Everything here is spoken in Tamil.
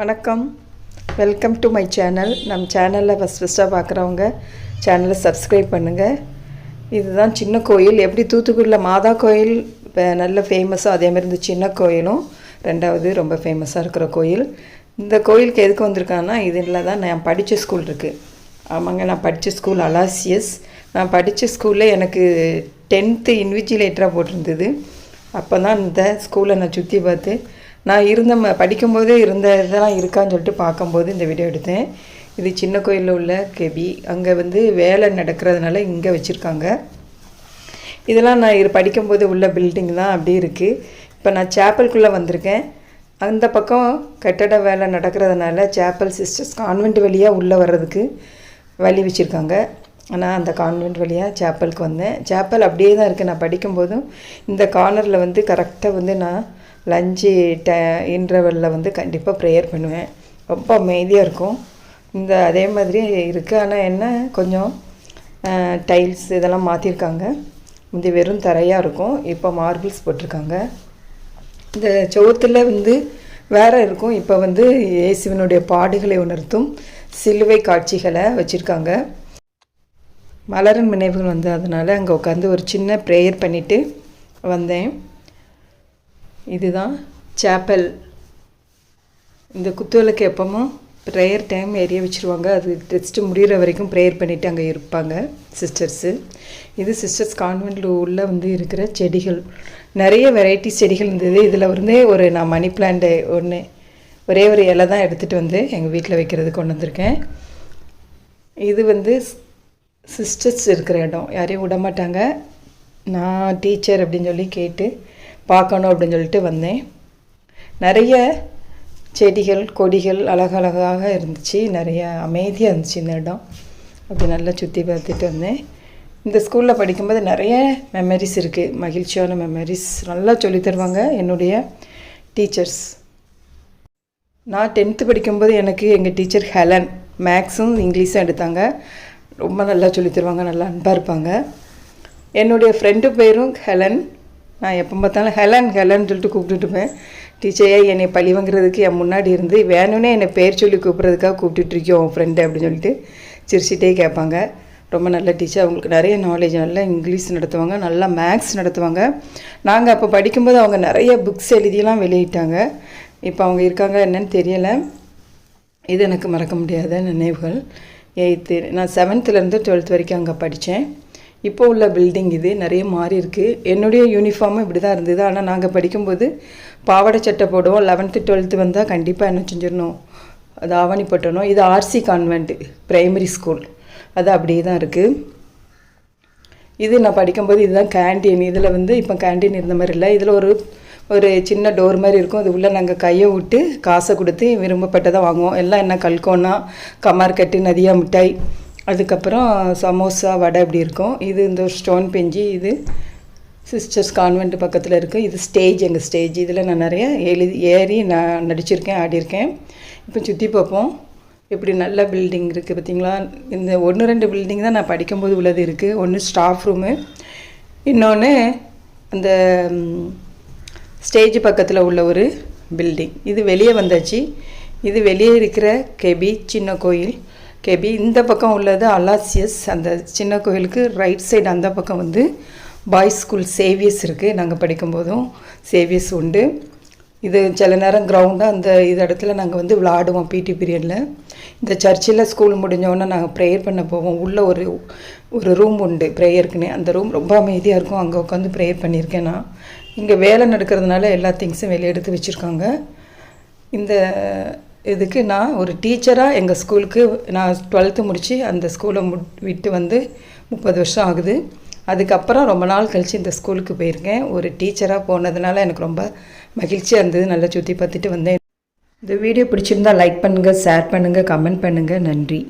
வணக்கம். வெல்கம் டு மை சேனல் நம் சேனலில் ஃபஸ்ட் ஃபஸ்ட்டாக பார்க்குறவங்க சேனலை சப்ஸ்கிரைப் பண்ணுங்கள் இதுதான் சின்ன கோயில். எப்படி தூத்துக்குடியில் மாதா கோயில் இப்போ நல்ல ஃபேமஸாக அதே மாதிரி இந்த சின்ன கோயிலும் ரெண்டாவது ரொம்ப ஃபேமஸாக இருக்கிற கோயில். இந்த கோயிலுக்கு எதுக்கு வந்திருக்காங்கன்னா இதில் தான் நான் படித்த ஸ்கூல் இருக்குது ஆமாங்க நான் படித்த ஸ்கூல் அலாசியஸ் நான் படித்த ஸ்கூலில் எனக்கு டென்த்து இன்விஜிலேட்டராக போட்டிருந்தது. அப்போ தான் இந்த ஸ்கூலை நான் சுற்றி பார்த்து நான் இருந்த ம படிக்கும்போதே இருந்த இதெல்லாம் இருக்கான்னு சொல்லிட்டு பார்க்கும்போது இந்த வீடியோ எடுத்தேன். இது சின்ன கோயிலில் உள்ள கெபி. அங்கே வந்து வேலை நடக்கிறதுனால இங்கே வச்சுருக்காங்க. இதெல்லாம் நான் இது படிக்கும்போது உள்ள பில்டிங் தான் அப்படி இருக்குது இப்போ நான் சேப்பலுக்குள்ளே வந்திருக்கேன். அந்த பக்கம் கட்டட வேலை நடக்கிறதுனால சேப்பல் சிஸ்டர்ஸ் கான்வென்ட் வழியாக உள்ளே வர்றதுக்கு வழி வச்சுருக்காங்க. ஆனால் அந்த கான்வென்ட் வழியாக சேப்பலுக்கு வந்தேன். சேப்பல் அப்படியே தான் இருக்குது நான் படிக்கும்போதும் இந்த கார்னரில் வந்து கரெக்டாக வந்து நான் லஞ்சு ட இன்டர்வெல்லில் வந்து கண்டிப்பாக ப்ரேயர் பண்ணுவேன். ரொம்ப அமைதியாக இருக்கும். இந்த அதே மாதிரி இருக்குது ஆனால் என்ன கொஞ்சம் டைல்ஸ் இதெல்லாம் மாற்றிருக்காங்க முந்தி வெறும் தரையாக இருக்கும். இப்போ மார்பிள்ஸ் போட்டிருக்காங்க. இந்த செவுத்தில் வந்து வேறு இருக்கும். இப்போ வந்து இயேசுவினுடைய பாடுகளை உணர்த்தும் சிலுவை காட்சிகளை வச்சுருக்காங்க. மலரின் நினைவுகள் வந்து அதனால் அங்கே உட்காந்து ஒரு சின்ன ப்ரேயர் பண்ணிவிட்டு வந்தேன். இதுதான் சேப்பல் இந்த குத்துவிளக்கு எப்பவும் ப்ரேயர் டைம் எரிய வச்சுருவாங்க. அது டெஸ்ட்டு முடிகிற வரைக்கும் ப்ரேயர் பண்ணிவிட்டு அங்கே இருப்பாங்க சிஸ்டர்ஸு இது சிஸ்டர்ஸ் கான்வென்ட்டில் உள்ள வந்து இருக்கிற செடிகள். நிறைய வெரைட்டி செடிகள் இருந்தது. இதில் வந்து ஒரு நான் மணி பிளான்ட்டு ஒன்று ஒரே ஒரு இலை தான் எடுத்துகிட்டு வந்து எங்கள் வீட்டில் வைக்கிறது கொண்டு வந்திருக்கேன். இது வந்து சிஸ்டர்ஸ் இருக்கிற இடம். யாரையும் விட மாட்டாங்க நான் டீச்சர் அப்படின்னு சொல்லி கேட்டு பார்க்கணும் அப்படின்னு சொல்லிட்டு வந்தேன். நிறைய செடிகள் கொடிகள் அழகழகாக இருந்துச்சு. நிறைய அமைதியாக இருந்துச்சு இந்த இடம். அப்படி நல்லா சுற்றி பார்த்துட்டு வந்தேன். இந்த ஸ்கூலில் படிக்கும்போது நிறைய மெமரிஸ் இருக்குது மகிழ்ச்சியான மெமரிஸ் நல்லா சொல்லி தருவாங்க என்னுடைய டீச்சர்ஸ் நான் டென்த்து படிக்கும்போது எனக்கு எங்கள் டீச்சர் ஹெலன் மேக்ஸும் இங்கிலீஷும் எடுத்தாங்க. ரொம்ப நல்லா சொல்லித் தருவாங்க. நல்லா அன்பாக இருப்பாங்க. என்னுடைய ஃப்ரெண்டு பேரும் ஹெலன் நான் எப்போ பார்த்தாலும் ஹெலன் ஹெலன் சொல்லிட்டு கூப்பிட்டுட்டுப்பேன் டீச்சரே என்னை பழி வாங்குறதுக்கு என் முன்னாடி இருந்து வேணும்னே என்னை பேர் சொல்லி கூப்பிட்றதுக்காக கூப்பிட்டுட்ருக்கோம் உன் ஃப்ரெண்டு அப்படின்னு சொல்லிட்டு. சிரிச்சிட்டே கேட்பாங்க. ரொம்ப நல்ல டீச்சர். அவங்களுக்கு நிறைய நாலேஜ் நல்லா இங்கிலீஷ் நடத்துவாங்க நல்லா மேக்ஸ் நடத்துவாங்க. நாங்கள் அப்போ படிக்கும்போது அவங்க நிறைய புக்ஸ் எழுதியெல்லாம் வெளியிட்டாங்க. இப்போ அவங்க இருக்காங்க என்னன்னு தெரியலை. இது எனக்கு மறக்க முடியாத நினைவுகள். எயித்து நான் செவன்த்துலேருந்து டுவெல்த் வரைக்கும் அங்கே படித்தேன் இப்போ உள்ள பில்டிங் இது நிறைய மாறி இருக்குது என்னுடைய யூனிஃபார்மும் இப்படி தான் இருந்தது. ஆனால் நாங்கள் படிக்கும்போது பாவாடை சட்டை போடுவோம். லெவன்த்து டுவெல்த்து வந்தால் கண்டிப்பாக என்ன செஞ்சிடணும்? அது ஆவணிப்பட்டணும் இது ஆர்சி கான்வென்ட் பிரைமரி ஸ்கூல் அது அப்படியே தான் இருக்குது இது நான் படிக்கும்போது இதுதான் கேண்டீன் இதில் வந்து இப்போ கேண்டீன் இருந்த மாதிரி இல்லை. இதில் ஒரு ஒரு சின்ன டோர் மாதிரி இருக்கும். அது உள்ளே நாங்கள் கையை விட்டு காசை கொடுத்து விரும்பப்பட்டதை வாங்குவோம். எல்லாம் என்ன கல்கோனா கமார்கட்டு நதியா மிட்டாய். அதுக்கப்புறம் சமோசா வடை இப்படி இருக்கும். இது இந்த ஸ்டோன் பெஞ்சி இது சிஸ்டர்ஸ் கான்வென்ட் பக்கத்தில் இருக்குது இது ஸ்டேஜ் எங்கள் ஸ்டேஜ் இதில் நான் நிறைய எழுதி ஏறி நான் நடிச்சிருக்கேன் ஆடியிருக்கேன். இப்போ சுற்றி பார்ப்போம். இப்படி நல்ல பில்டிங் இருக்குது பார்த்தீங்களா? இந்த ஒன்று ரெண்டு பில்டிங் தான் நான் படிக்கும்போது உள்ளது இருக்குது ஒன்று ஸ்டாஃப் ரூமு இன்னொன்று அந்த ஸ்டேஜ் பக்கத்தில் உள்ள ஒரு பில்டிங் இது வெளியே வந்தாச்சு. இது வெளியே இருக்கிற கெபி சின்ன கோயில். கேபி இந்த பக்கம் உள்ளது அலாசியஸ். அந்த சின்ன கோயிலுக்கு ரைட் சைடு அந்த பக்கம் வந்து பாய்ஸ் ஸ்கூல் சேவியஸ் இருக்குது நாங்கள் படிக்கும்போதும் சேவியஸ் உண்டு. இது சில நேரம் கிரவுண்டாக அந்த இது இடத்துல நாங்கள் வந்து விளாடுவோம் பிடி பீரியடில் இந்த சர்ச்சில் ஸ்கூல் முடிஞ்சோடனே நாங்கள் ப்ரேயர் பண்ண போவோம். உள்ளே ஒரு ஒரு ரூம் உண்டு ப்ரேயருக்குன்னு அந்த ரூம் ரொம்ப அமைதியாக இருக்கும். அங்கே உட்காந்து ப்ரேயர் பண்ணியிருக்கேன் நான். இங்கே வேலை நடக்கிறதுனால எல்லா திங்ஸும் வெளியே எடுத்து வச்சுருக்காங்க. இந்த இதுக்கு நான் ஒரு டீச்சராக எங்கள் ஸ்கூலுக்கு நான் டுவெல்த்து முடித்து அந்த ஸ்கூலை மு விட்டு வந்து முப்பது வருஷம் ஆகுது. அதுக்கப்புறம் ரொம்ப நாள் கழித்து இந்த ஸ்கூலுக்கு போயிருக்கேன். ஒரு டீச்சராக போனதுனால எனக்கு ரொம்ப மகிழ்ச்சியாக இருந்தது. நல்லா சுற்றி பார்த்துட்டு வந்தேன். இந்த வீடியோ பிடிச்சிருந்தா லைக் பண்ணுங்கள் ஷேர் பண்ணுங்கள் கமெண்ட் பண்ணுங்கள் நன்றி.